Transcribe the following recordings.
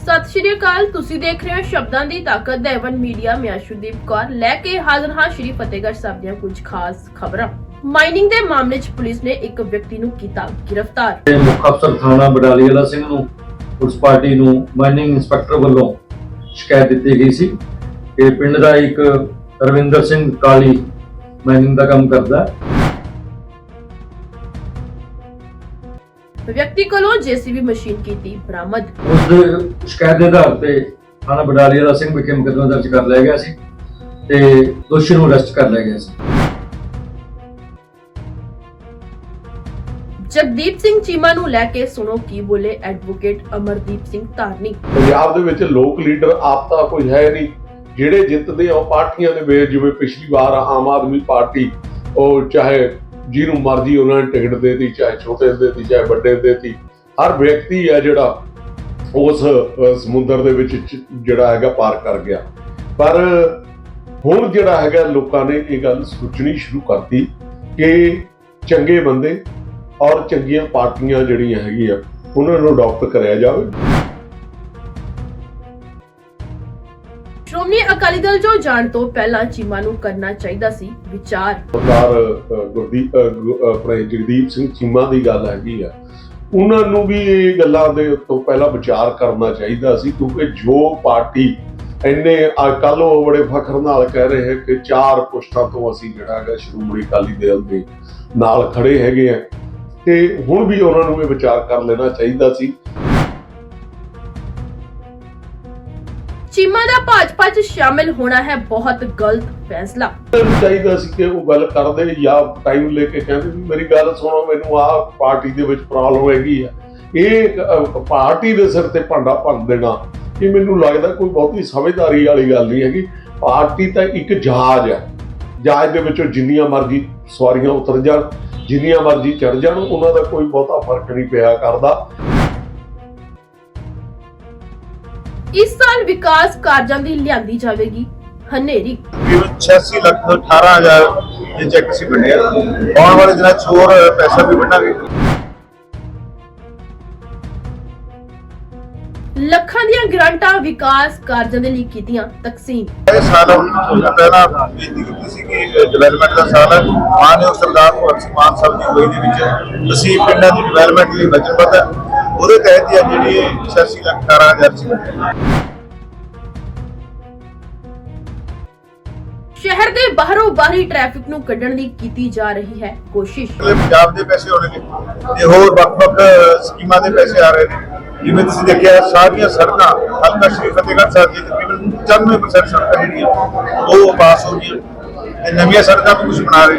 ਸਤਿ ਸ਼੍ਰੀ ਅਕਾਲ, ਤੁਸੀਂ ਦੇਖ ਰਹੇ ਹੋ ਸ਼ਬਦਾਂ ਦੀ ਤਾਕਤ ਦੇਵਨ ਮੀਡੀਆ। ਮੈਂ ਅਸ਼ੁਦੀਪ ਕੌਰ, ਲੈ ਕੇ ਹਾਜ਼ਰ ਹਾਂ ਸ਼੍ਰੀ ਫਤਿਹਗੜ੍ਹ ਸਾਹਿਬ ਦੀਆਂ ਕੁਝ ਖਾਸ ਖਬਰਾਂ। ਮਾਈਨਿੰਗ ਦੇ ਮਾਮਲੇ 'ਚ ਪੁਲਿਸ ਨੇ ਇੱਕ ਵਿਅਕਤੀ ਨੂੰ ਕੀਤਾ ਗ੍ਰਿਫਤਾਰ। ਮੁੱਖ ਅਫਸਰ ਥਾਣਾ ਬਡਾਲੀ ਵਾਲਾ ਸਿੰਘ ਨੂੰ, ਪੁਲਿਸ ਪਾਰਟੀ ਨੂੰ ਮਾਈਨਿੰਗ ਇੰਸਪੈਕਟਰ ਵੱਲੋਂ ਸ਼ਿਕਾਇਤ ਦਿੱਤੀ ਗਈ ਸੀ ਕਿ ਪਿੰਡ ਦਾ ਇੱਕ ਰਵਿੰਦਰ ਸਿੰਘ ਕਾਲੀ ਮਾਈਨਿੰਗ ਦਾ ਕੰਮ ਕਰਦਾ ਵਿਅਕਤੀ ਕੋਲੋਂ ਜੀਸੀਬੀ ਮਸ਼ੀਨ ਕੀਤੀ ਬਰਾਮਦ। ਉਸ ਦੇ ਸ਼ਿਕਾਇਤ ਦੇ ਆਧਾਰ ਤੇ ਥਾਣਾ ਬਡਾਲੀ ਵਾਲਾ ਸਿੰਘ ਵਿਖੇ ਮੁਕੱਦਮਾ ਦਰਜ ਕਰ ਲਿਆ ਗਿਆ ਸੀ ਤੇ ਦੋਸ਼ੀ ਨੂੰ ਅਰੈਸਟ ਕਰ ਲਿਆ ਗਿਆ ਸੀ। ਜਗਦੀਪ ਸਿੰਘ ਚੀਮਾ ਨੂੰ ਲੈ ਕੇ ਸੁਣੋ ਕੀ ਬੋਲੇ ਐਡਵੋਕੇਟ ਅਮਰਦੀਪ ਸਿੰਘ ਧਾਰਨੀ। ਪੰਜਾਬ ਦੇ ਵਿੱਚ ਲੋਕ ਲੀਡਰ ਆਪ ਤਾਂ ਕੋਈ ਹੈ ਨਹੀਂ। ਜਿਹੜੇ ਜਿੱਤਦੇ ਆ ਉਹ ਪਾਰਟੀਆਂ ਦੇ ਵੇਰ ਜਿਵੇਂ ਪਿਛਲੀ ਵਾਰ ਆਮ ਆਦਮੀ ਪਾਰਟੀ ਉਹ ਚਾਹੇ ਜਿਹਨੂੰ ਮਰਜ਼ੀ ਉਹਨਾਂ ਨੇ ਟਿਕਟ ਦੇਤੀ, ਚਾਹੇ ਛੋਟੇ ਦੇਤੀ, ਚਾਹੇ ਵੱਡੇ ਦੇਤੀ, ਹਰ ਵਿਅਕਤੀ ਆ ਜਿਹੜਾ ਉਸ ਸਮੁੰਦਰ ਦੇ ਵਿੱਚ ਜਿਹੜਾ ਹੈਗਾ ਪਾਰ ਕਰ ਗਿਆ। ਪਰ ਹੁਣ ਜਿਹੜਾ ਹੈਗਾ ਲੋਕਾਂ ਨੇ ਇਹ ਗੱਲ ਸੋਚਣੀ ਸ਼ੁਰੂ ਕਰਤੀ ਕਿ ਚੰਗੇ ਬੰਦੇ ਔਰ ਚੰਗੀਆਂ ਪਾਰਟੀਆਂ ਜਿਹੜੀਆਂ ਹੈਗੀਆਂ, ਉਹਨਾਂ ਨੂੰ ਅਡਾਪਟ ਕਰਿਆ ਜਾਵੇ। ਅਕਾਲੀ ਦਲ ਜੋ ਜਾਣ ਤੋਂ ਪਹਿਲਾਂ ਚੀਮਾ ਨੂੰ ਕਰਨਾ ਚਾਹੀਦਾ ਸੀ ਵਿਚਾਰ। ਸਰਦਾਰ ਗੁਰਦੀਪ ਆਪਣੇ ਜਗਦੀਪ ਸਿੰਘ ਚੀਮਾ ਦੀ ਗੱਲ ਹੈਗੀ ਆ। ਉਹਨਾਂ ਨੂੰ ਵੀ ਇਹ ਗੱਲਾਂ ਦੇ ਤੋਂ ਪਹਿਲਾਂ ਵਿਚਾਰ ਕਰਨਾ ਚਾਹੀਦਾ ਸੀ ਕਿਉਂਕਿ ਜੋ ਪਾਰਟੀ ਇੰਨੇ ਕੱਲ ਉਹ ਬੜੇ ਫਖਰ ਨਾਲ ਕਹਿ ਰਹੇ ਹੈ ਕਿ ਚਾਰ ਪੁਸ਼ਤਾਂ ਤੋਂ ਅਸੀਂ ਜਿਹੜਾ ਹੈਗਾ ਸ਼੍ਰੋਮਣੀ ਅਕਾਲੀ ਦਲ ਦੇ ਨਾਲ ਖੜੇ ਹੈਗੇ ਆ। ਤੇ ਹੁਣ ਵੀ ਉਹਨਾਂ ਨੂੰ ਇਹ ਵਿਚਾਰ ਕਰ ਲੈਣਾ ਚਾਹੀਦਾ ਸੀ। ਚੀਮਾ ਦਾ ਭਾਜਪਾ 'ਚ ਸ਼ਾਮਿਲ ਹੋਣਾ ਹੈ ਬਹੁਤ ਗਲਤ ਫੈਸਲਾ। ਮੈਨੂੰ ਚਾਹੀਦਾ ਸੀ ਕਿ ਉਹ ਗੱਲ ਕਰਦੇ ਜਾਂ ਟਾਈਮ ਲੈ ਕੇ ਕਹਿੰਦੇ ਵੀ ਮੇਰੀ ਗੱਲ ਸੁਣੋ ਮੈਨੂੰ ਆਹ ਪਾਰਟੀ ਦੇ ਵਿੱਚ ਪ੍ਰੋਬਲਮ ਹੈਗੀ ਆ। ਇਹ ਇੱਕ, ਅਹ, ਪਾਰਟੀ ਦੇ ਸਿਰ ਤੇ ਭਾਂਡਾ ਭੰਨ ਦੇਣਾ ਇਹ ਮੈਨੂੰ ਲੱਗਦਾ ਕੋਈ ਬਹੁਤੀ ਸਮਝਦਾਰੀ ਵਾਲੀ ਗੱਲ ਨਹੀਂ ਹੈਗੀ। ਪਾਰਟੀ ਤਾਂ ਇੱਕ ਜਹਾਜ਼ ਹੈ ਜਹਾਜ਼ ਦੇ ਵਿੱਚੋਂ ਜਿੰਨੀਆਂ ਮਰਜ਼ੀ ਸਵਾਰੀਆਂ ਉਤਰ ਜਾਣ ਜਿੰਨੀਆਂ ਮਰਜ਼ੀ ਚੜ ਜਾਣ ਉਹਨਾਂ ਦਾ ਕੋਈ ਬਹੁਤਾ ਫ਼ਰਕ ਨਹੀਂ ਪਿਆ ਕਰਦਾ। ਇਸ ਸਾਲ ਵਿਕਾਸ ਕਾਰਜਾਂ ਦੀ ਲਿਆਂਦੀ ਜਾਵੇਗੀ। ਹਨੇਰੀ। ਤਕਰੀਬਨ 86 ਲੱਖ 18000 ਇਹ ਚੈੱਕ ਸੀ ਬਣਿਆ ਆਉਣ ਵਾਲੇ ਦਿਨਾਂ 'ਚ ਹੋਰ ਪੈਸਾ ਵੀ ਬਣਾਂਗੇ ਲੱਖਾਂ ਦੀਆਂ ਗ੍ਰਾਂਟਾਂ ਵਿਕਾਸ ਕਾਰਜਾਂ ਦੇ ਲਈ ਕੀਤੀਆਂ ਤਕਸੀਮ। ਇਹ ਸਾਲ ਪਹਿਲਾਂ ਬੇਨਤੀ ਕੀਤੀ ਸੀ ਕਿ ਡਿਵੈਲਪਮੈਂਟ ਦਾ ਸਾਲ ਹੈ। ਮਾਨਯੋਗ ਸਰਦਾਰ ਭਗਵੰਤ ਸਿੰਘ ਮਾਨ ਸਾਹਿਬ ਦੀ ਅਗਵਾਈ ਦੇ ਵਿੱਚ ਅਸੀਂ ਪਿੰਡਾਂ ਦੀ ਡਿਵੈਲਪਮੈਂਟ ਲਈ ਵਚਨਬੱਧ ਹਾਂ। ਉਹਦੇ ਤਹਿਤ ਹੀ ਜਿਹੜੀ ਇਹ 86 ਲੱਖ 18000 ਸੀ ਸ਼ਹਿਰ ਦੇ ਬਾਹਰੋਂ ਬਾਹਰੀ ਟ੍ਰੈਫਿਕ ਨੂੰ ਕੱਢਣ ਦੀ ਕੀਤੀ ਜਾ ਰਹੀ ਹੈ ਕੋਸ਼ਿਸ਼। ਪੰਜਾਬ ਦੇ ਪੈਸੇ ਹੋਣਗੇ ਤੇ ਹੋਰ ਵੱਖ-ਵੱਖ ਸਕੀਮਾਂ ਦੇ ਪੈਸੇ ਆ ਰਹੇ ਨੇ। ਜਿਵੇਂ ਤੁਸੀਂ ਦੇਖਿਆ ਸਾਰੀਆਂ ਸੜਕਾਂ ਹਲਕਾ ਸ਼੍ਰੀ ਫਤਿਹਗੜ੍ਹ ਸਾਹਿਬ ਦੀ ਤਕਰੀਬਨ 95% ਸੜਕਾਂ ਜਿਹੜੀਆਂ ਉਹ ਪਾਸ ਹੋ ਗਈਆਂ। ਤੇ ਨਵੀਆਂ ਸੜਕਾਂ ਵੀ ਕੁਝ ਬਣਾ ਰਹੇ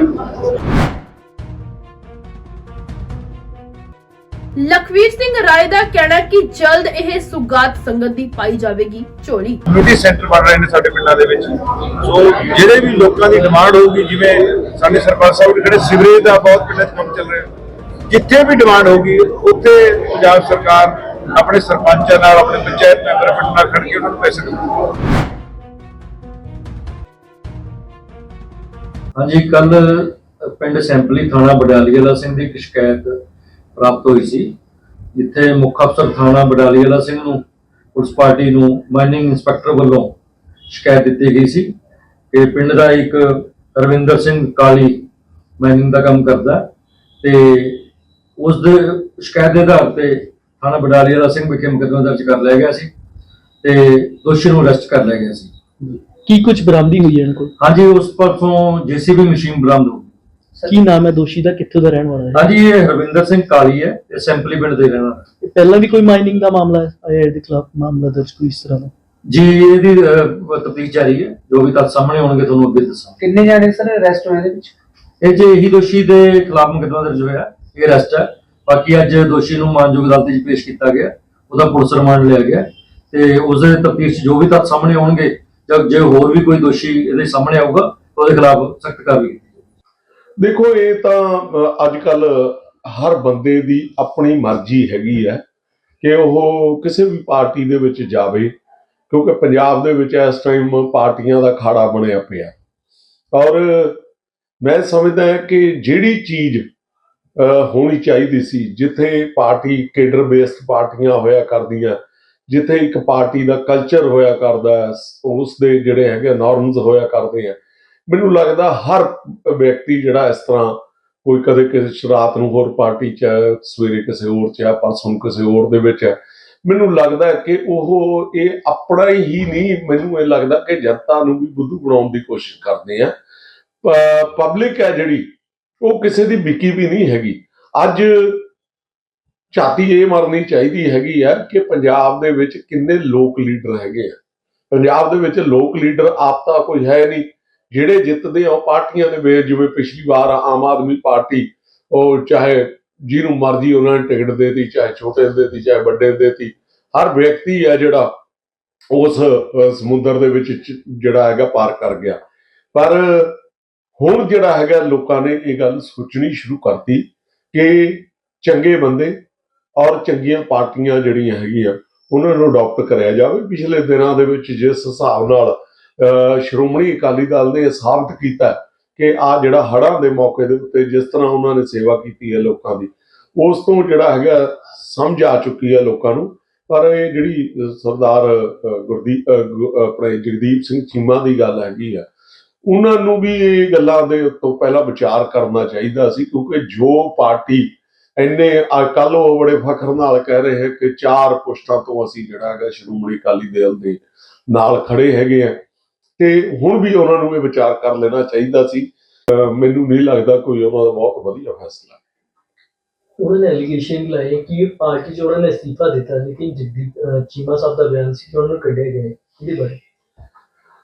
ਲਖਵੀਰ ਸਿੰਘ ਰਾਏ ਦਾ ਕਹਿਣਾ ਕਿ ਜਲਦ ਇਹ ਸੁਗਾਤ ਸੰਗਤ ਦੀ ਪਾਈ ਜਾਵੇਗੀ ਝੋਲੀ। ਕਮਿਊਨਿਟੀ ਸੈਂਟਰ ਬਣ ਰਹੇ ਨੇ ਸਾਡੇ ਪਿੰਡਾਂ ਦੇ ਵਿੱਚ। ਸੋ ਜਿਹੜੇ ਵੀ ਲੋਕਾਂ ਦੀ ਡਿਮਾਂਡ ਹੋਊਗੀ ਜਿਵੇਂ ਸਾਡੇ ਸਰਪੰਚ ਸਾਹਿਬ ਦੇ ਜਿਹੜੇ ਸਿਵਰੇਜ ਦਾ ਬਹੁਤ ਪਿੰਡਾਂ 'ਚ ਕੰਮ ਚੱਲ ਰਿਹਾ ਜਿੱਥੇ ਵੀ ਡਿਮਾਂਡ ਹੋਊਗੀ ਉੱਥੇ ਪੰਜਾਬ ਸਰਕਾਰ ਆਪਣੇ ਸਰਪੰਚਾਂ ਨਾਲ ਆਪਣੇ ਪੰਚਾਇਤ ਮੈਂਬਰ ਪਿੰਡ ਨਾਲ ਖੜ ਕੇ ਉਹਨਾਂ ਨੂੰ ਪੈਸੇ ਦੇਊਗੀ। ਹਾਂਜੀ ਕੱਲ ਪਿੰਡ ਸੈਂਪਲੀ ਥਾਣਾ ਬਡਾਲੀ ਵਾਲਾ ਸਿੰਘ ਦੀ ਇੱਕ ਸ਼ਿਕਾਇਤ ਪ੍ਰਾਪਤ ਹੋਈ ਸੀ ਜਿੱਥੇ ਮੁੱਖ ਅਫਸਰ ਥਾਣਾ ਬਡਾਲੀ ਵਾਲਾ ਸਿੰਘ ਨੂੰ ਪੁਲਿਸ ਪਾਰਟੀ ਨੂੰ ਮਾਈਨਿੰਗ ਇੰਸਪੈਕਟਰ ਵੱਲੋਂ ਸ਼ਿਕਾਇਤ ਦਿੱਤੀ ਗਈ ਸੀ ਕਿ ਪਿੰਡ ਦਾ ਇੱਕ ਰਵਿੰਦਰ ਸਿੰਘ ਕਾਲੀ ਮਾਈਨਿੰਗ ਦਾ ਕੰਮ ਕਰਦਾ ਤੇ ਉਸ ਦੇ ਸ਼ਿਕਾਇਤ ਦੇ ਆਧਾਰ ਤੇ ਥਾਣਾ ਬਡਾਲੀ ਵਾਲਾ ਸਿੰਘ ਵਿਖੇ ਮੁਕੱਦਮਾ ਦਰਜ ਕਰ ਲਿਆ ਗਿਆ ਸੀ ਤੇ ਦੋਸ਼ੀ ਨੂੰ ਅਰੈਸਟ ਕਰ ਲਿਆ ਗਿਆ ਸੀ। ਕੀ ਕੁਝ ਬਰਾਮਦੀ ਹੋਈ ਹੈ ਇਹਨਾਂ ਕੋਲ? ਹਾਂਜੀ ਉਸ ਪਾਸੋਂ ਜੀਸੀਬੀ ਮਸ਼ੀਨ ਬਰਾਮਦ ਹੋ ਕੀ ਨਾਮ ਹੈ ਦੋਸ਼ੀ ਦਾ? ਕਿੱਥੋਂ ਦਾ ਰਹਿਣ ਵਾਲਾ ਹੈ? ਹਾਂਜੀ ਇਹ ਹਰਵਿੰਦਰ ਸਿੰਘ ਕਾਲੀ ਹੈ ਇਹ ਸੈਂਪਲੀ ਪਿੰਡ ਦੇ ਰਹਿਣ ਵਾਲਾ। ਹੈ। ਇਹ ਪਹਿਲਾਂ ਵੀ ਕੋਈ ਮਾਈਨਿੰਗ ਦਾ ਮਾਮਲਾ ਆਇਆ ਇਹਦੇ ਖਿਲਾਫ ਮਾਮਲਾ ਦਰਜ ਕੋਈ ਇਸ ਤਰ੍ਹਾਂ ਦਾ? ਜੀ ਇਹਦੀ ਤਫਤੀਸ਼ ਜਾਰੀ ਹੈ ਜੋ ਵੀ ਤੱਥ ਸਾਹਮਣੇ ਆਉਣਗੇ ਤੁਹਾਨੂੰ ਅੱਗੇ ਦੱਸਾਂ ਕਿੰਨੇ ਜਾਣੇ ਸਰ ਅਰੈਸਟ ਹੋਏ ਇਹਦੇ ਵਿੱਚ? ਇਹ ਜੇ ਇਹੀ ਦੋਸ਼ੀ ਦੇ ਖਿਲਾਫ ਮੁਕੱਦਮਾ ਦਰਜ ਹੋਇਆ ਇਹ ਅਰੈਸਟ ਹੈ। ਬਾਕੀ ਅੱਜ ਦੋਸ਼ੀ ਨੂੰ ਮਾਨਯੋਗ ਅਦਾਲਤ ਵਿੱਚ ਪੇਸ਼ ਕੀਤਾ ਗਿਆ ਉਹਦਾ ਪੁਲਿਸ ਰਿਮਾਂਡ ਲਿਆ ਗਿਆ। ਤੇ ਉਸ ਦੇ ਤਫਤੀਸ਼ ਜੋ ਵੀ ਤੱਥ ਸਾਹਮਣੇ ਆਉਣਗੇ ਜਾਂ ਜੇ ਹੋਰ ਵੀ ਕੋਈ ਦੋਸ਼ੀ ਇਹਦੇ ਸਾਹਮਣੇ ਆਊਗਾ ਉਹਦੇ ਖਿਲਾਫ ਸਖਤ ਕਾਰਵਾਈ। ਦੇਖੋ, ਇਹ ਤਾਂ ਅੱਜ ਕੱਲ ਹਰ ਬੰਦੇ ਦੀ ਆਪਣੀ ਮਰਜ਼ੀ ਹੈਗੀ ਹੈ ਕਿ ਉਹ ਕਿਸੇ ਵੀ ਪਾਰਟੀ ਦੇ ਵਿੱਚ ਜਾਵੇ, ਕਿਉਂਕਿ ਪੰਜਾਬ ਦੇ ਵਿੱਚ ਇਸ ਟਾਈਮ ਪਾਰਟੀਆਂ ਦਾ ਖਾੜਾ ਬਣਿਆ ਪਿਆ। ਔਰ ਮੈਂ ਸਮਝਦਾ ਕਿ ਜਿਹੜੀ ਚੀਜ਼ ਹੋਣੀ ਚਾਹੀਦੀ ਸੀ, ਜਿੱਥੇ ਪਾਰਟੀ ਕੇਡਰ ਬੇਸਡ ਪਾਰਟੀਆਂ ਹੋਇਆ ਕਰਦੀਆਂ, ਜਿੱਥੇ ਇੱਕ ਪਾਰਟੀ ਦਾ ਕਲਚਰ ਹੋਇਆ ਕਰਦਾ ਹੈ ਉਸ ਦੇ ਜਿਹੜੇ ਹੈਗੇ ਨਾਰਮਸ ਹੋਇਆ ਕਰਦੇ ਆ ਮੈਨੂੰ ਲੱਗਦਾ ਹਰ ਵਿਅਕਤੀ ਜਿਹੜਾ ਇਸ ਤਰ੍ਹਾਂ ਕੋਈ ਕਦੇ ਕਿਸੇ ਰਾਤ ਨੂੰ ਹੋਰ ਪਾਰਟੀ ਚ ਹੈ, ਸਵੇਰੇ ਕਿਸੇ ਹੋਰ ਚ ਹੈ ਪਰਸੋਂ ਨੂੰ ਕਿਸੇ ਹੋਰ ਦੇ ਵਿੱਚ ਹੈ। ਮੈਨੂੰ ਲੱਗਦਾ ਕਿ ਉਹ ਇਹ ਆਪਣਾ ਹੀ ਨਹੀਂ ਮੈਨੂੰ ਇਹ ਲੱਗਦਾ ਕਿ ਜਨਤਾ ਨੂੰ ਵੀ ਬੁੱਧੂ ਬਣਾਉਣ ਦੀ ਕੋਸ਼ਿਸ਼ ਕਰਦੇ ਆ। ਪਬਲਿਕ ਹੈ ਜਿਹੜੀ ਉਹ ਕਿਸੇ ਦੀ ਵਿਕੀ ਵੀ ਨਹੀਂ ਹੈਗੀ। ਅੱਜ ਝਾਤੀ ਇਹ ਮਰਨੀ ਚਾਹੀਦੀ ਹੈਗੀ ਆ ਕਿ ਪੰਜਾਬ ਦੇ ਵਿੱਚ ਕਿੰਨੇ ਲੋਕ ਲੀਡਰ ਹੈਗੇ ਆ। ਪੰਜਾਬ ਦੇ ਵਿੱਚ ਲੋਕ ਲੀਡਰ ਆਪ ਤਾਂ ਕੋਈ ਹੈ ਨਹੀਂ। ਜਿਹੜੇ ਜਿੱਤਦੇ ਆ, ਉਹ ਪਾਰਟੀਆਂ ਦੇ ਵਿੱਚ, ਜਿਵੇਂ ਪਿਛਲੀ ਵਾਰ ਆਮ ਆਦਮੀ ਪਾਰਟੀ, ਉਹ ਚਾਹੇ ਜਿਹਨੂੰ ਮਰਜ਼ੀ ਉਹਨਾਂ ਨੇ ਟਿਕਟ ਦੇਤੀ, ਚਾਹੇ ਛੋਟੇ ਦੇ ਚਾਹੇ ਵੱਡੇ ਦੇ ਹਰ ਵਿਅਕਤੀ ਹੈ ਜਿਹੜਾ ਉਸ ਸਮੁੰਦਰ ਦੇ ਵਿੱਚ ਜਿਹੜਾ ਹੈਗਾ ਪਾਰ ਕਰ ਗਿਆ। ਪਰ ਹੁਣ ਜਿਹੜਾ ਹੈਗਾ, ਲੋਕਾਂ ਨੇ ਇਹ ਗੱਲ ਸੋਚਣੀ ਸ਼ੁਰੂ ਕਰਤੀ ਕਿ ਚੰਗੇ ਬੰਦੇ ਔਰ ਚੰਗੀਆਂ ਪਾਰਟੀਆਂ ਜਿਹੜੀਆਂ ਹੈਗੀਆਂ, ਉਹਨਾਂ ਨੂੰ ਅਡਾਪਟ ਕਰਿਆ ਜਾਵੇ। ਪਿਛਲੇ ਦਿਨਾਂ ਦੇ ਵਿੱਚ ਜਿਸ ਹਿਸਾਬ ਨਾਲ ਸ਼੍ਰੋਮਣੀ ਅਕਾਲੀ ਦਲ ਨੇ ਇਹ ਸਾਬਤ ਕੀਤਾ ਕਿ ਆ ਜਿਹੜਾ ਹੜ੍ਹਾਂ ਦੇ ਮੌਕੇ ਦੇ ਉੱਤੇ ਜਿਸ ਤਰ੍ਹਾਂ ਉਹਨਾਂ ਨੇ ਸੇਵਾ ਕੀਤੀ ਹੈ ਲੋਕਾਂ ਦੀ, ਉਸ ਤੋਂ ਜਿਹੜਾ ਹੈਗਾ ਸਮਝ ਆ ਚੁੱਕੀ ਹੈ ਲੋਕਾਂ ਨੂੰ। ਪਰ ਇਹ ਜਿਹੜੀ ਸਰਦਾਰ ਗੁਰਦੀਪ ਆਪਣੇ ਜਗਦੀਪ ਸਿੰਘ ਚੀਮਾ ਦੀ ਗੱਲ ਹੈਗੀ ਆ, ਉਹਨਾਂ ਨੂੰ ਵੀ ਇਹ ਗੱਲਾਂ ਦੇ ਉੱਤੋਂ ਪਹਿਲਾਂ ਵਿਚਾਰ ਕਰਨਾ ਚਾਹੀਦਾ ਸੀ ਕਿਉਂਕਿ ਜੋ ਪਾਰਟੀ ਇੰਨੇ ਕੱਲ ਉਹ ਬੜੇ ਫਖਰ ਨਾਲ ਕਹਿ ਰਹੇ ਹੈ ਕਿ ਚਾਰ ਪੁਸ਼ਤਾਂ ਤੋਂ ਅਸੀਂ ਜਿਹੜਾ ਹੈਗਾ ਸ਼੍ਰੋਮਣੀ ਅਕਾਲੀ ਦਲ ਦੇ ਨਾਲ ਖੜੇ ਹੈਗੇ ਆ। ਤੇ ਹੁਣ ਵੀ ਉਹਨਾਂ ਨੂੰ ਇਹ ਵਿਚਾਰ ਕਰ ਲੈਣਾ ਚਾਹੀਦਾ ਸੀ। ਮੈਨੂੰ ਨਹੀਂ ਲੱਗਦਾ ਕੋਈ ਉਹਨਾਂ ਦਾ ਬਹੁਤ ਵਧੀਆ ਫੈਸਲਾ। ਉਹਨਾਂ ਨੇ ਐਲੀਗੇਸ਼ਨ ਲਾਏ ਕਿ ਪਾਰਟੀ 'ਚ ਉਹਨਾਂ ਨੇ ਅਸਤੀਫਾ ਦਿੱਤਾ ਲੇਕਿਨ ਅਹ, ਚੀਮਾ ਸਾਹਿਬ ਦਾ ਬਿਆਨ ਸੀ ਕਿ ਉਹਨਾਂ ਨੂੰ ਕੱਢਿਆ ਗਿਆ। ਇਹਦੇ ਬਾਰੇ।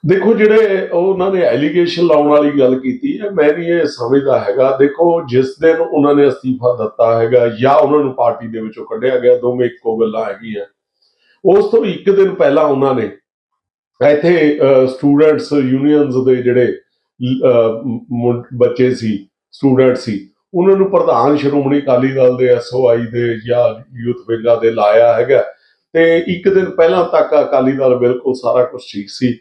ਦੇਖੋ ਜਿਹੜੇ ਉਹ ਉਹਨਾਂ ਨੇ ਐਲੀਗੇਸ਼ਨ ਲਾਉਣ ਵਾਲੀ ਗੱਲ ਕੀਤੀ ਹੈ ਮੈਂ ਨਹੀਂ ਇਹ ਸਮਝਦਾ ਹੈਗਾ। ਦੇਖੋ ਜਿਸ ਦਿਨ ਉਹਨਾਂ ਨੇ ਅਸਤੀਫਾ ਦਿੱਤਾ ਹੈਗਾ ਜਾਂ ਉਹਨਾਂ ਨੂੰ ਪਾਰਟੀ ਦੇ ਵਿੱਚੋਂ ਕੱਢਿਆ ਗਿਆ ਦੋਵੇਂ ਇੱਕੋ ਗੱਲਾਂ ਹੈਗੀਆਂ। ਉਸ ਤੋਂ ਇੱਕ ਦਿਨ ਪਹਿਲਾਂ ਉਹਨਾਂ ਨੇ ਇੱਥੇ ਸਟੂਡੈਂਟਸ ਯੂਨੀਅਨਸ ਦੇ ਜਿਹੜੇ ਬੱਚੇ ਸੀ ਸਟੂਡੈਂਟ ਸੀ, ਉਹਨਾਂ ਨੂੰ ਪ੍ਰਧਾਨ ਸ਼੍ਰੋਮਣੀ ਅਕਾਲੀ ਦਲ ਦੇ ਐਸਓਆਈ ਦੇ ਜਾਂ ਯੂਥ ਵਿੰਗਾਂ ਦੇ ਲਾਇਆ ਹੈਗਾ। ਤੇ ਇੱਕ ਦਿਨ ਪਹਿਲਾਂ ਤੱਕ ਅਕਾਲੀ ਦਲ ਬਿਲਕੁਲ ਸਾਰਾ ਕੁਝ ਠੀਕ ਸੀ।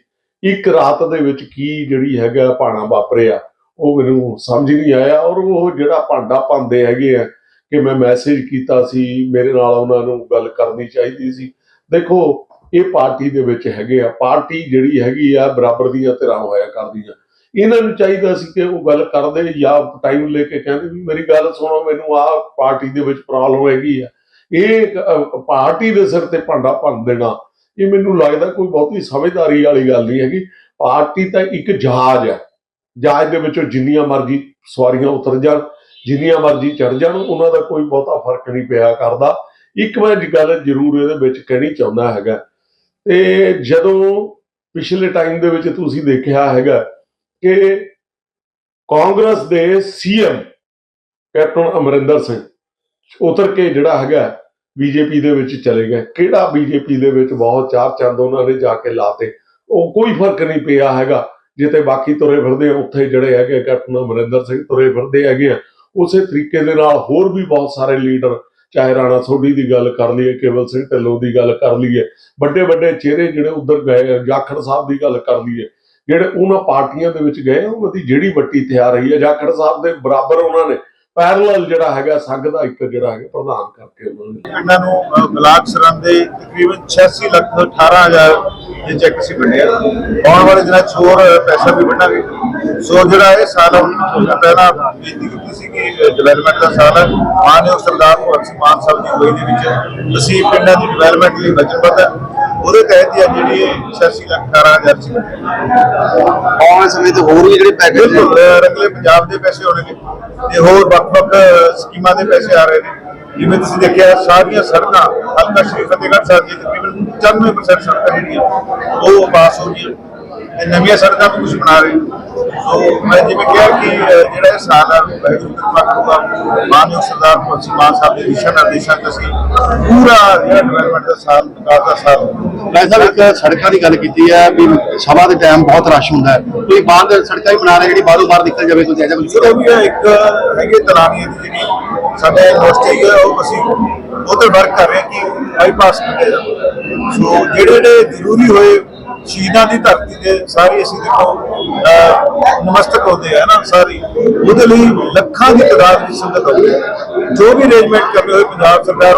ਇੱਕ ਰਾਤ ਦੇ ਵਿੱਚ ਕੀ ਜਿਹੜੀ ਹੈਗਾ ਭਾਣਾ ਵਾਪਰਿਆ, ਉਹ ਮੈਨੂੰ ਸਮਝ ਨਹੀਂ ਆਇਆ ਔਰ ਉਹ ਜਿਹੜਾ ਭਾਂਡਾ ਪਾਉਂਦੇ ਹੈਗੇ ਆ, ਕਿ ਮੈਂ ਮੈਸੇਜ ਕੀਤਾ ਸੀ, ਮੇਰੇ ਨਾਲ ਉਹਨਾਂ ਨੂੰ ਗੱਲ ਕਰਨੀ ਚਾਹੀਦੀ ਸੀ। ਦੇਖੋ ਇਹ ਪਾਰਟੀ ਦੇ ਵਿੱਚ ਹੈਗੇ ਆ। ਪਾਰਟੀ ਜਿਹੜੀ ਹੈਗੀ ਆ, ਬਰਾਬਰ ਦੀਆਂ ਧਿਰਾਂ ਹੋਇਆ ਕਰਦੀਆਂ। ਇਹਨਾਂ ਨੂੰ ਚਾਹੀਦਾ ਸੀ ਕਿ ਉਹ ਗੱਲ ਕਰਦੇ ਜਾਂ ਟਾਈਮ ਲੈ ਕੇ ਕਹਿੰਦੇ ਵੀ ਮੇਰੀ ਗੱਲ ਸੁਣੋ, ਮੈਨੂੰ ਆਹ ਪਾਰਟੀ ਦੇ ਵਿੱਚ ਪ੍ਰੋਬਲਮ ਹੈਗੀ ਆ। ਇਹ ਪਾਰਟੀ ਦੇ ਸਿਰ ਤੇ ਭਾਂਡਾ ਭੰਨ ਦੇਣਾ, ਇਹ ਮੈਨੂੰ ਲੱਗਦਾ ਕੋਈ ਬਹੁਤੀ ਸਮਝਦਾਰੀ ਵਾਲੀ ਗੱਲ ਨਹੀਂ ਹੈਗੀ। ਪਾਰਟੀ ਤਾਂ ਇੱਕ ਜਹਾਜ਼ ਹੈ ਜਹਾਜ਼ ਦੇ ਵਿੱਚੋਂ ਜਿੰਨੀਆਂ ਮਰਜ਼ੀ ਸਵਾਰੀਆਂ ਉਤਰ ਜਾਣ, ਜਿੰਨੀਆਂ ਮਰਜ਼ੀ ਚੜ ਜਾਣ, ਉਹਨਾਂ ਦਾ ਕੋਈ ਬਹੁਤਾ ਫ਼ਰਕ ਨਹੀਂ ਪਿਆ ਕਰਦਾ। ਇੱਕ ਮੈਂ ਗੱਲ ਜ਼ਰੂਰ ਇਹਦੇ ਵਿੱਚ ਕਹਿਣੀ ਚਾਹੁੰਦਾ ਹੈਗਾ। ਤੇ ਜਦੋਂ ਪਿਛਲੇ ਟਾਈਮ ਦੇ ਵਿੱਚ ਤੁਸੀਂ ਦੇਖਿਆ ਹੈਗਾ ਕਿ ਕਾਂਗਰਸ ਦੇ ਸੀਐਮ ਕੈਪਟਨ ਅਮਰਿੰਦਰ ਸਿੰਘ ਉਤਰ ਕੇ ਜਿਹੜਾ ਹੈਗਾ ਬੀਜੇਪੀ ਦੇ ਵਿੱਚ ਚਲੇ ਗਏ। ਕਿਹੜਾ ਬੀਜੇਪੀ ਦੇ ਵਿੱਚ? ਬਹੁਤ ਚਾਰ ਚੰਦ ਉਹਨਾਂ ਨੇ ਜਾ ਕੇ ਲਾਤੇ। ਉਹ ਕੋਈ ਫ਼ਰਕ ਨਹੀਂ ਪਿਆ ਹੈਗਾ। ਜਿੱਥੇ ਬਾਕੀ ਤੁਰੇ ਫਿਰਦੇ ਉੱਥੇ ਜਿਹੜੇ ਹੈਗੇ ਕੈਪਟਨ ਅਮਰਿੰਦਰ ਸਿੰਘ ਤੁਰੇ ਫਿਰਦੇ ਹੈਗੇ ਆ। ਉਸੇ ਤਰੀਕੇ ਦੇ ਨਾਲ ਹੋਰ ਵੀ ਬਹੁਤ ਸਾਰੇ ਲੀਡਰ ਚਾਹੇ ਰਾਣਾ ਸੋਢੀ ਦੀ ਗੱਲ ਕਰ ਲਈਏ, ਕੇਵਲ ਸਿੰਘ ਢਿੱਲੋਂ ਦੀ ਗੱਲ ਕਰ ਲਈਏ ਵੱਡੇ ਵੱਡੇ ਚਿਹਰੇ ਜਿਹੜੇ ਉਧਰ ਗਏ, ਜਾਖੜ ਸਾਹਿਬ ਦੀ ਗੱਲ ਕਰ ਲਈਏ, ਜਿਹੜੇ ਉਹਨਾਂ ਪਾਰਟੀਆਂ ਦੇ ਵਿੱਚ ਗਏ, ਉਹਨਾਂ ਦੀ ਜਿਹੜੀ ਵੱਟੀ ਤਿਆਰ ਰਹੀ ਹੈ, ਜਾਖੜ ਸਾਹਿਬ ਦੇ ਬਰਾਬਰ ਉਹਨਾਂ ਨੇ ਪੈਰਲਲ ਜਿਹੜਾ ਹੈਗਾ ਸੰਘ ਦਾ ਇੱਕ ਜਿਹੜਾ ਹੈਗਾ, ਪ੍ਰਧਾਨ ਕਰਕੇ ਉਹਨਾਂ ਨੇ। ਇਹਨਾਂ ਨੂੰ ਬਲਾਕ ਸਰਹੰਦ ਦੇ ਤਕਰੀਬਨ 86 ਲੱਖ 18000 ਦੇ ਚੈੱਕ ਸੀ ਬਣਿਆ ਆਉਣ ਵਾਲੇ ਦਿਨਾਂ 'ਚ ਹੋਰ ਪੈਸਾ ਵੀ ਬਣਾਂਗੇ ਸੋ ਜਿਹੜਾ ਇਹ ਸਾਲ ਪਹਿਲਾਂ ਬੇਨਤੀ ਕੀਤੀ ਸੀ ਕਿ ਡਿਵੈਲਪਮੈਂਟ ਦਾ ਸਾਲ ਹੈ ਮਾਨਯੋਗ ਸਰਦਾਰ ਭਗਵੰਤ ਸਿੰਘ ਮਾਨ ਸਾਹਿਬ ਦੀ ਅਗਵਾਈ ਦੇ ਵਿੱਚ ਅਸੀਂ ਪਿੰਡਾਂ ਦੀ ਡਿਵੈਲਪਮੈਂਟ ਲਈ ਵਚਨਬੱਧ ਹੈ ਉਹਦੇ ਤਹਿਤ ਹੀ ਅੱਜ ਜਿਹੜੀ ਇਹ 86 ਲੱਖ 18000 ਸੀ। ਆਉਣ ਸਮੇਂ ਤੇ ਹੋਰ ਵੀ ਜਿਹੜੇ ਪੈਕੇਜ ਰੰਗਲੇ ਪੰਜਾਬ ਦੇ ਪੈਸੇ ਹੋਣਗੇ ਤੇ ਹੋਰ ਵੱਖ-ਵੱਖ ਸਕੀਮਾਂ ਦੇ ਪੈਸੇ ਆ ਰਹੇ ਨੇ। ਜਿਵੇਂ ਤੁਸੀਂ ਦੇਖਿਆ ਸਾਰੀਆਂ ਸੜਕਾਂ ਹਲਕਾ ਸ਼੍ਰੀ ਫਤਿਹਗੜ੍ਹ ਸਾਹਿਬ ਦੀ ਤਕਰੀਬਨ 95% ਸੜਕਾਂ ਜਿਹੜੀਆਂ ਉਹ ਪਾਸ ਹੋ ਗਈਆਂ। ਤੇ ਨਵੀਆਂ ਸੜਕਾਂ ਵੀ ਕੁਝ ਬਣਾ ਰਹੇ ਸੋ ਮੈਂ ਜਿਵੇਂ ਕਿਹਾ ਕਿ ਜਿਹੜਾ ਇਹ ਸਾਲ ਆ ਵਾਹਿਗੁਰੂ ਕਿਰਪਾ ਕਰੂਗਾ। ਮਾਨਯੋਗ ਸਰਦਾਰ ਭਗਵੰਤ ਸਿੰਘ ਮਾਨ ਸਾਹਿਬ ਦੇ ਦਿਸ਼ਾ ਨਿਰਦੇਸ਼ਾਂ ਤੇ ਅਸੀਂ ਪੂਰਾ ਜਿਹੜਾ ਡਿਵੈਲਪਮੈਂਟ ਦਾ ਸਾਲ ਵਿਕਾਸ ਦਾ ਸਾਲ ਮੈਂ ਸਾਹਿਬ, ਇੱਕ ਸੜਕਾਂ ਦੀ ਗੱਲ ਕੀਤੀ ਹੈ ਵੀ ਸਭਾ ਦੇ ਟਾਈਮ ਬਹੁਤ ਰਸ਼ ਹੁੰਦਾ ਹੈ। ਕੋਈ ਬਾਹਰ ਸੜਕਾਂ ਹੀ ਬਣਾ ਰਹੇ ਜਿਹੜੀ ਬਾਹਰੋਂ ਬਾਹਰ ਨਿਕਲ ਜਾਵੇ ਕੋਈ ਐਜਾ ਕੁਝ ਵੀ ਹੈ, ਇੱਕ ਹੈਗੇ ਤਲਾਨੀਆਂ ਦੀ ਜਿਹੜੀ ਸਾਡੇ ਯੂਨੀਵਰਸਿਟੀ ਹੈ, ਉਹ ਅਸੀਂ ਉਹ ਵਰਕ ਕਰ ਰਹੇ ਹਾਂ ਕਿ ਬਾਈਪਾਸ ਕੀਤਾ ਜਾਣ ਸੋ ਜਿਹੜੇ ਜਿਹੜੇ ਜ਼ਰੂਰੀ ਹੋਏ, ਸ਼ਹੀਦਾਂ ਦੀ ਧਰਤੀ ਦੇ ਸਾਰੇ ਅਸੀਂ ਦੇਖੋ ਨਮਸਤਕ ਹੁੰਦੇ ਆ ਨਾ, ਸਾਰੀ। ਉਹਦੇ ਲਈ ਲੱਖਾਂ ਦੀ ਤਾਦਾਦ ਵਿੱਚ ਸੰਗਤ ਆਉਂਦੀ ਹੈ। ਜੋ ਵੀ ਅਰੇਂਜਮੈਂਟ ਕਰਨੇ ਹੋਏ, ਪੰਜਾਬ ਸਰਕਾਰ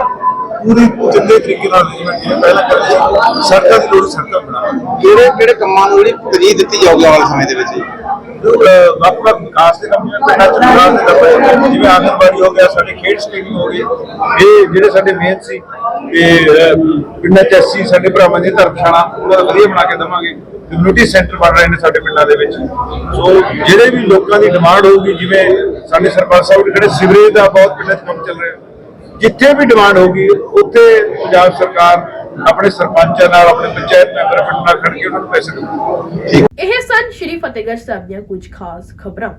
ਪੂਰੀ ਚੰਗੇ ਤਰੀਕੇ ਨਾਲ ਜਿਵੇਂ ਜਿਵੇਂ ਪਹਿਲਾਂ ਕਰਦੇ ਸੜਕਾਂ ਦੀ ਲੋੜ ਸੜਕਾਂ ਬਣਾਵਾਂਗੇ ਕਿਹੜੇ ਕਿਹੜੇ ਕੰਮਾਂ ਨੂੰ ਜਿਹੜੀ ਤਰਜੀਹ ਦਿੱਤੀ ਜਾਊਗੀ ਆਉਣ ਵਾਲੇ ਸਮੇਂ ਦੇ ਵਿੱਚ? ਜੀ? ਅਹ ਵੱਖ ਵੱਖ ਵਿਕਾਸ ਦੇ ਕੰਮ ਜਿਵੇਂ ਪਿੰਡਾਂ ਚ ਵਿਕਾਸ ਦੇ ਕੰਮ ਜਿਵੇਂ ਆਂਗਨਵਾੜੀ ਹੋ ਗਿਆ ਸਾਡੇ ਖੇਡ ਸਟੇਡੀਅਮ ਹੋ ਗਏ। ਇਹ ਜਿਹੜੇ ਸਾਡੇ ਮੇਨ ਸੀ ਤੇ ਪਿੰਡਾਂ ਚ ਐਸੀ ਸਾਡੇ ਭਰਾਵਾਂ ਦੀ ਧਰਮਸ਼ਾਲਾ ਉਹਨਾਂ ਵਧੀਆ ਬਣਾ ਕੇ ਦੇਵਾਂਗੇ। ਕਮਿਊਨਿਟੀ ਸੈਂਟਰ ਬਣ ਰਹੇ ਨੇ ਸਾਡੇ ਪਿੰਡਾਂ ਦੇ ਵਿੱਚ। ਸੋ ਜਿਹੜੇ ਵੀ ਲੋਕਾਂ ਦੀ ਡਿਮਾਂਡ ਹੋਊਗੀ ਜਿਵੇਂ ਸਾਡੇ ਸਰਪੰਚ ਸਾਹਿਬ ਦੇ ਜਿਹੜੇ ਸਿਵਰੇਜ ਦਾ ਬਹੁਤ ਪਿੰਡਾਂ 'ਚ ਕੰਮ ਚੱਲ ਰਿਹਾ। ਜਿੱਥੇ ਵੀ ਡਿਮਾਂਡ ਹੋਊਗੀ, ਉੱਥੇ ਪੰਜਾਬ ਸਰਕਾਰ ਆਪਣੇ ਸਰਪੰਚਾਂ ਨਾਲ, ਆਪਣੇ ਪੰਚਾਇਤ ਮੈਂਬਰ ਨਾਲ ਖੜ ਕੇ ਉਹਨਾਂ ਨੂੰ ਪੈਸੇ ਦੇਊਗੀ। ਇਹ ਸਨ ਸ਼੍ਰੀ ਫਤਿਹਗੜ੍ਹ ਸਾਹਿਬ ਦੀਆਂ ਕੁਝ ਖਾਸ ਖਬਰਾਂ।